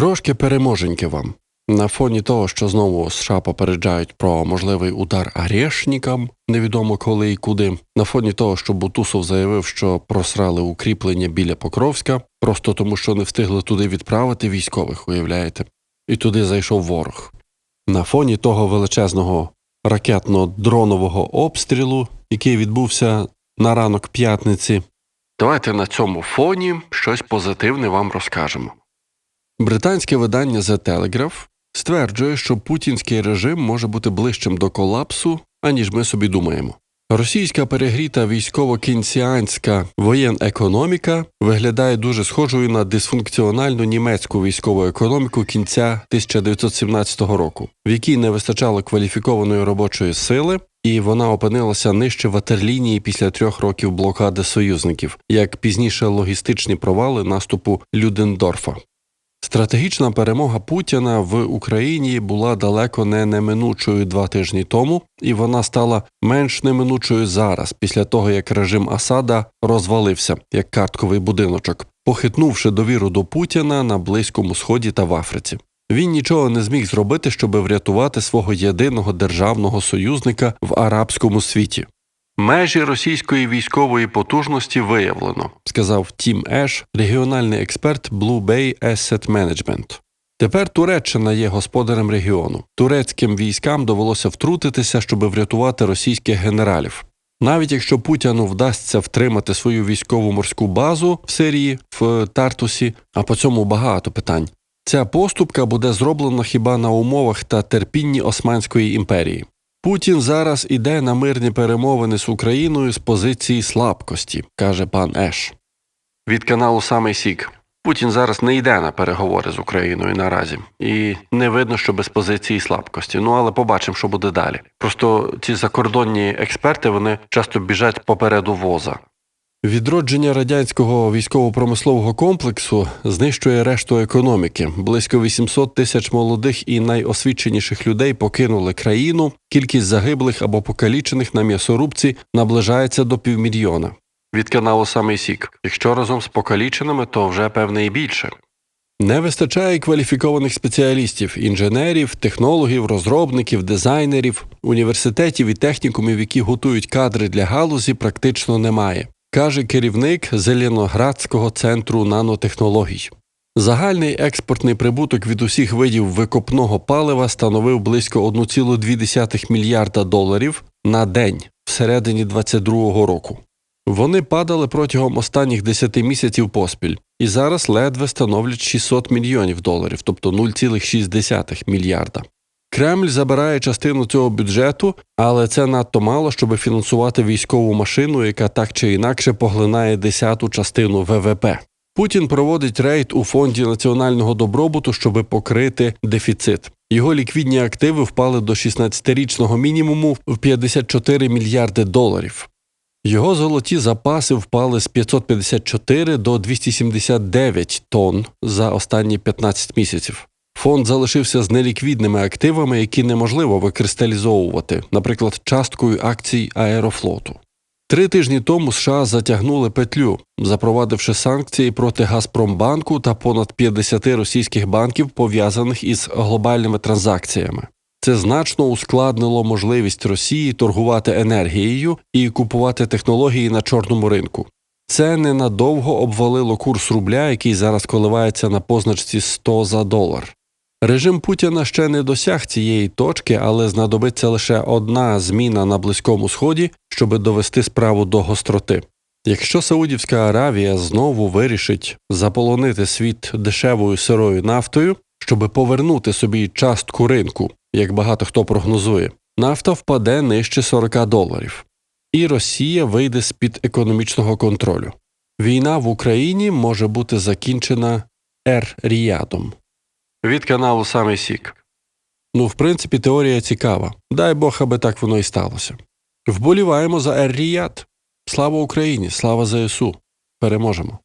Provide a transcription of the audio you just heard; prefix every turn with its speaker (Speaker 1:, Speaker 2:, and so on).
Speaker 1: Трошки переможеньки вам. На фоні того, що знову США попереджають про можливий удар арешникам, невідомо коли і куди. На фоні того, що Бутусов заявив, що просрали укріплення біля Покровська, просто тому, що не встигли туди відправити військових, уявляєте, і туди зайшов ворог. На фоні того величезного ракетно-дронового обстрілу, який відбувся на ранок п'ятниці. Давайте на цьому фоні щось позитивне вам розкажемо. Британське видання The Telegraph стверджує, що путінський режим може бути ближчим до колапсу, аніж ми собі думаємо. Російська перегріта військово-кінціанська воєн економіка виглядає дуже схожою на дисфункціональну німецьку військову економіку кінця 1917 року, в якій не вистачало кваліфікованої робочої сили, і вона опинилася нижче ватерлінії після трьох років блокади союзників, як пізніше логістичні провали наступу Людендорфа. Стратегічна перемога Путіна в Україні була далеко не неминучою два тижні тому, і вона стала менш неминучою зараз, після того як режим Асада розвалився як картковий будиночок, похитнувши довіру до Путіна на Близькому Сході та в Африці. Він нічого не зміг зробити, щоб врятувати свого єдиного державного союзника в арабському світі. Межі російської військової потужності виявлено, сказав Тім Еш, регіональний експерт Blue Bay Asset Management. Тепер Туреччина є господарем регіону. Турецьким військам довелося втрутитися, щоб врятувати російських генералів. Навіть якщо Путіну вдасться втримати свою військову морську базу в Сирії в Тартусі, а по цьому багато питань. Ця поступка буде зроблена хіба на умовах та терпінні Османської імперії. Путін зараз іде на мирні перемовини з Україною з позиції слабкості, каже пан Еш. Від каналу Самий Сік. Путін зараз не йде на переговори з Україною наразі, і не видно, що без позиції слабкості. Ну але побачимо, що буде далі. Просто ці закордонні експерти вони часто біжать попереду воза. Відродження радянського військово-промислового комплексу знищує решту економіки. Близько 800 тисяч молодих і найосвіченіших людей покинули країну. Кількість загиблих або покалічених на м'ясорубці наближається до півмільйона. Від каналу Самий Сік. Якщо разом з покаліченими, то вже певне і більше. Не вистачає кваліфікованих спеціалістів, інженерів, технологів, розробників, дизайнерів, університетів і технікумів, які готують кадри для галузі, практично немає каже керівник Зеленоградського центру нанотехнологій. Загальний експортний прибуток від усіх видів викопного палива становив близько 1,2 мільярда доларів на день всередині 2022 року. Вони падали протягом останніх 10 місяців поспіль і зараз ледве становлять 600 мільйонів доларів, тобто 0,6 мільярда. Кремль забирає частину цього бюджету, але це надто мало, щоб фінансувати військову машину, яка так чи інакше поглинає десяту частину ВВП. Путін проводить рейд у фонді національного добробуту, щоб покрити дефіцит. Його ліквідні активи впали до 16-річного мінімуму в 54 мільярди доларів. Його золоті запаси впали з 554 до 279 тонн за останні 15 місяців. Фонд залишився з неліквідними активами, які неможливо викристалізовувати, наприклад, часткою акцій Аерофлоту. Три тижні тому США затягнули петлю, запровадивши санкції проти Газпромбанку та понад 50 російських банків, пов'язаних із глобальними транзакціями. Це значно ускладнило можливість Росії торгувати енергією і купувати технології на чорному ринку. Це ненадовго обвалило курс рубля, який зараз коливається на позначці 100 за долар. Режим Путіна ще не досяг цієї точки, але знадобиться лише одна зміна на Близькому Сході, щоб довести справу до гостроти. Якщо Саудівська Аравія знову вирішить заполонити світ дешевою сирою нафтою, щоб повернути собі частку ринку, як багато хто прогнозує, нафта впаде нижче 40 доларів, і Росія вийде з під економічного контролю. Війна в Україні може бути закінчена ер-ріядом. Від каналу Саме Сік. Ну, в принципі, теорія цікава. Дай Бог, аби так воно і сталося. Вболіваємо за Ер-Ріяд. Слава Україні! Слава ЗСУ! Переможемо!